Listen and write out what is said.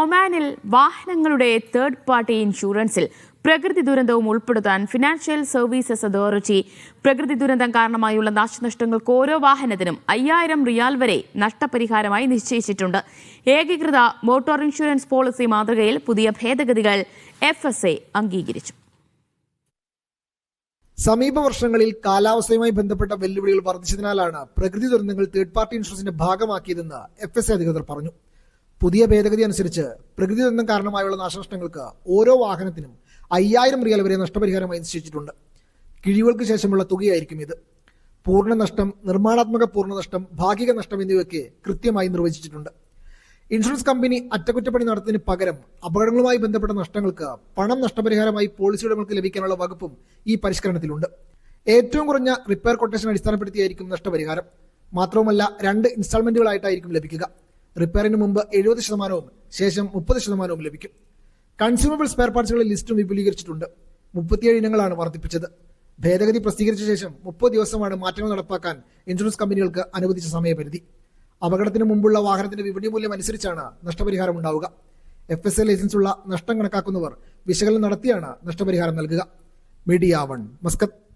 ഒമാനിൽ വാഹനങ്ങളുടെ third party ഇൻഷുറൻസിൽ പ്രകൃതി ദുരന്തവും ഉൾപ്പെടുത്താൻ ഫിനാൻഷ്യൽ സർവീസസ് അതോറിറ്റി പ്രകൃതി ദുരന്തം കാരണമായുള്ള നാശനഷ്ടങ്ങൾക്ക് ഓരോ വാഹനത്തിനും അയ്യായിരം റിയാൽ വരെ നഷ്ടപരിഹാരമായി നിശ്ചയിച്ചിട്ടുണ്ട്. ഏകീകൃത മോട്ടോർ ഇൻഷുറൻസ് പോളിസി മാതൃകയിൽ പുതിയ ഭേദഗതികൾ എഫ് അംഗീകരിച്ചു. സമീപ വർഷങ്ങളിൽ കാലാവസ്ഥയുമായി ബന്ധപ്പെട്ട വെല്ലുവിളികൾ വർദ്ധിച്ചതിനാലാണ് പ്രകൃതി ദുരന്തങ്ങൾ തേർഡ് പാർട്ടി ഇൻഷുറൻസിന്റെ ഭാഗമാക്കിയതെന്ന് എഫ് എസ് അധികൃതർ പറഞ്ഞു. പുതിയ ഭേദഗതി അനുസരിച്ച് പ്രകൃതി ദുരന്തം കാരണമായുള്ള നാശനഷ്ടങ്ങൾക്ക് ഓരോ വാഹനത്തിനും അയ്യായിരം റിയൽ വരെ നഷ്ടപരിഹാരമായി നിശ്ചയിച്ചിട്ടുണ്ട് കിഴിവുകൾക്ക് ശേഷമുള്ള തുകയായിരിക്കും ഇത്. പൂർണ നഷ്ടം നിർമ്മാണാത്മക പൂർണ നഷ്ടം ഭാഗിക നഷ്ടം എന്നിവയ്ക്ക് കൃത്യമായി നിർവചിച്ചിട്ടുണ്ട്. ഇൻഷുറൻസ് കമ്പനി അറ്റകുറ്റപ്പണി നടത്തുന്നതിന് പകരം അപകടങ്ങളുമായി ബന്ധപ്പെട്ട നഷ്ടങ്ങൾക്ക് പണം നഷ്ടപരിഹാരമായി പോളിസി ഉടമകൾക്ക് ലഭിക്കാനുള്ള വകുപ്പും ഈ പരിഷ്കരണത്തിലുണ്ട്. ഏറ്റവും കുറഞ്ഞ റിപ്പയർ കൊട്ടേഷൻ അടിസ്ഥാനപ്പെടുത്തിയായിരിക്കും നഷ്ടപരിഹാരം. മാത്രവുമല്ല രണ്ട് ഇൻസ്റ്റാൾമെന്റുകളായിട്ടായിരിക്കും ലഭിക്കുക. റിപ്പയറിന് മുമ്പ് എഴുപത് ശതമാനവും ശേഷം മുപ്പത് ശതമാനവും ലഭിക്കും. കൺസ്യൂമബിൾ സ്പെയർ പാർട്സുകളുടെ ലിസ്റ്റും വിപുലീകരിച്ചിട്ടുണ്ട്. മുപ്പത്തിയേഴ് ഇനങ്ങളാണ് വർദ്ധിപ്പിച്ചത്. ഭേദഗതി പ്രസിദ്ധീകരിച്ച ശേഷം മുപ്പത് ദിവസമാണ് മാറ്റങ്ങൾ നടപ്പാക്കാൻ ഇൻഷുറൻസ് കമ്പനികൾക്ക് അനുവദിച്ച സമയപരിധി. അപകടത്തിന് മുമ്പുള്ള വാഹനത്തിന്റെ വിപണി മൂല്യം അനുസരിച്ചാണ് നഷ്ടപരിഹാരം ഉണ്ടാവുക. എഫ് എസ് എ ലൈസൻസ് ഉള്ള നഷ്ടം കണക്കാക്കുന്നവർ വിശകലനം നടത്തിയാണ് നഷ്ടപരിഹാരം നൽകുക. Media one Muscat.